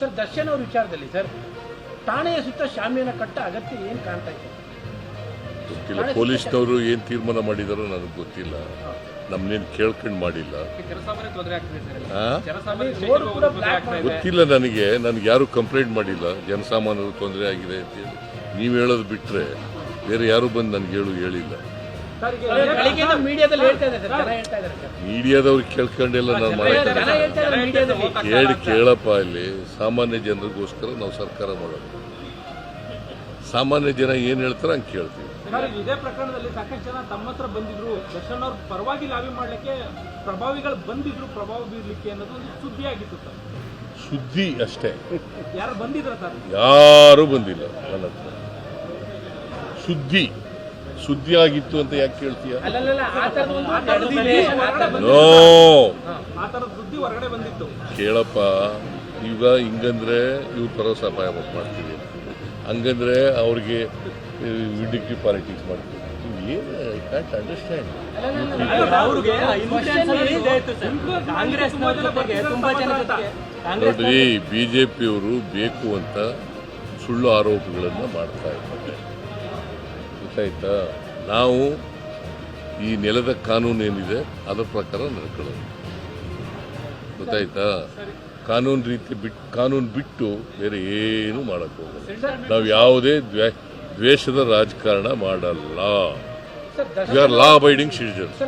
Sir Darshan ಅವ್ರ ವಿಚಾರದಲ್ಲಿ sir ಠಾಣೆಯ ಸುತ್ತ ಶಾಮಿಯಾನ ಕಟ್ಟ ಅಗತ್ಯ ಏನು ಕಾಣ್ತಾ ಇತ್ತು ಗೊತ್ತಿಲ್ಲ. ಪೊಲೀಸ್ನವರು ಏನು ತೀರ್ಮಾನ ಮಾಡಿದಾರೋ ನನಗೆ ಗೊತ್ತಿಲ್ಲ. ನಮ್ಮನ್ನೇನು ಕೇಳ್ಕೊಂಡು ಮಾಡಿಲ್ಲ. ಗೊತ್ತಿಲ್ಲ ನನಗೆ. ನನಗೆ ಯಾರು ಕಂಪ್ಲೇಂಟ್ ಮಾಡಿಲ್ಲ. ಜನಸಾಮಾನ್ಯರು ತೊಂದರೆ ಆಗಿದೆ ಅಂತೇಳಿ ನೀವು ಹೇಳೋದು ಬಿಟ್ಟರೆ ಬೇರೆ ಯಾರು ಬಂದು ನನಗೆ ಹೇಳು ಹೇಳಿಲ್ಲ. ಬೆಳಿಗ್ಗೆಯಿಂದ ಕೇಳ್ಕೊಂಡಿಲ್ಲ ನಾವು ಇದ್ದಾರೆ ಸರ್ ಜನ ಹೇಳ್ತಾ ಇದ್ದಾರೆ ಸರ್. ಮೀಡಿಯಾದವ್ರಿಗೆ ಕೇಳ್ಕೊಂಡೆಲ್ಲ ನಾನು ಹೇಳ್ತಾ ಕೇಳಿ ಕೇಳಪ್ಪ ಇಲ್ಲಿ. ಸಾಮಾನ್ಯ ಜನರಿಗೋಸ್ಕರ ನಾವು ಸರ್ಕಾರ ಮಾಡೋದು. ಸಾಮಾನ್ಯ ಜನ ಏನು ಹೇಳ್ತಾರೆ ಹಂಗೆ ಕೇಳ್ತೀವಿ. ಸರ್ ಇದೇ ಪ್ರಕರಣದಲ್ಲಿ ಸಾಕಷ್ಟು ಜನ ತಮ್ಮ ಹತ್ರ ಬಂದಿದ್ರು. ದರ್ಶನ್ ಅವ್ರ ಪರವಾಗಿ ಲಾಬಿ ಮಾಡ್ಲಿಕ್ಕೆ ಪ್ರಭಾವಿಗಳು ಬಂದಿದ್ರು. ಪ್ರಭಾವ ಬೀರ್ಲಿಕ್ಕೆ ಅನ್ನೋದು ಒಂದು ಸುದ್ದಿ ಆಗಿತ್ತು ಸರ್. ಸುದ್ದಿ ಅಷ್ಟೇ. ಯಾರು ಬಂದಿದ್ರ ಸರ್? ಯಾರೂ ಬಂದಿಲ್ಲ ನನ್ನ ಹತ್ರ. ಸುದ್ದಿ. ಸುದ್ದಿ ಆಗಿತ್ತು ಅಂತ ಯಾಕೆ ಕೇಳ್ತೀಯ? ಕೇಳಪ್ಪ ಈಗ ಹಿಂಗಂದ್ರೆ ಇವ್ರು ಪರ ಪಾಯ ಮಾಡ್ತೀವಿ. ಹಂಗಂದ್ರೆ ಅವ್ರಿಗೆ ವಿಡಿಕ್ಟಿವ್ ಪಾಲಿಟಿಕ್ಸ್ ಮಾಡ್ತೀವಿ. ಏನು ಐ ಕ್ಯಾಂಟ್ ಅಂಡರ್ಸ್ಟ್ಯಾಂಡ್ ಅವ್ರಿಗೆ ಕಾಂಗ್ರೆಸ್ ತುಂಬಾ ಜನ ಜೊತೆಗೆ ನೋಡ್ರಿ ಬಿ ಜೆ ಪಿಯವರು ಬೇಕು ಅಂತ ಸುಳ್ಳು ಆರೋಪಗಳನ್ನು ಮಾಡ್ತಾ ಇದ್ದಾರೆ. ಗೊತ್ತಾಯ್ತಾ ನಾವು ಈ ನೆಲದ ಕಾನೂನು ಏನಿದೆ ಅದರ ಪ್ರಕಾರ ನಡ್ಕೊಳ್ಳೋದು. ಗೊತ್ತಾಯ್ತಾ? ಕಾನೂನು ರೀತಿ ಬಿಟ್ಟು ಕಾನೂನು ಬಿಟ್ಟು ಬೇರೆ ಏನು ಮಾಡಕ್ಕೆ ಹೋಗಲ್ಲ. ನಾವು ಯಾವುದೇ ದ್ವೇ ದ್ವೇಷದ ರಾಜಕಾರಣ ಮಾಡಲ್ಲ. You are law abiding citizens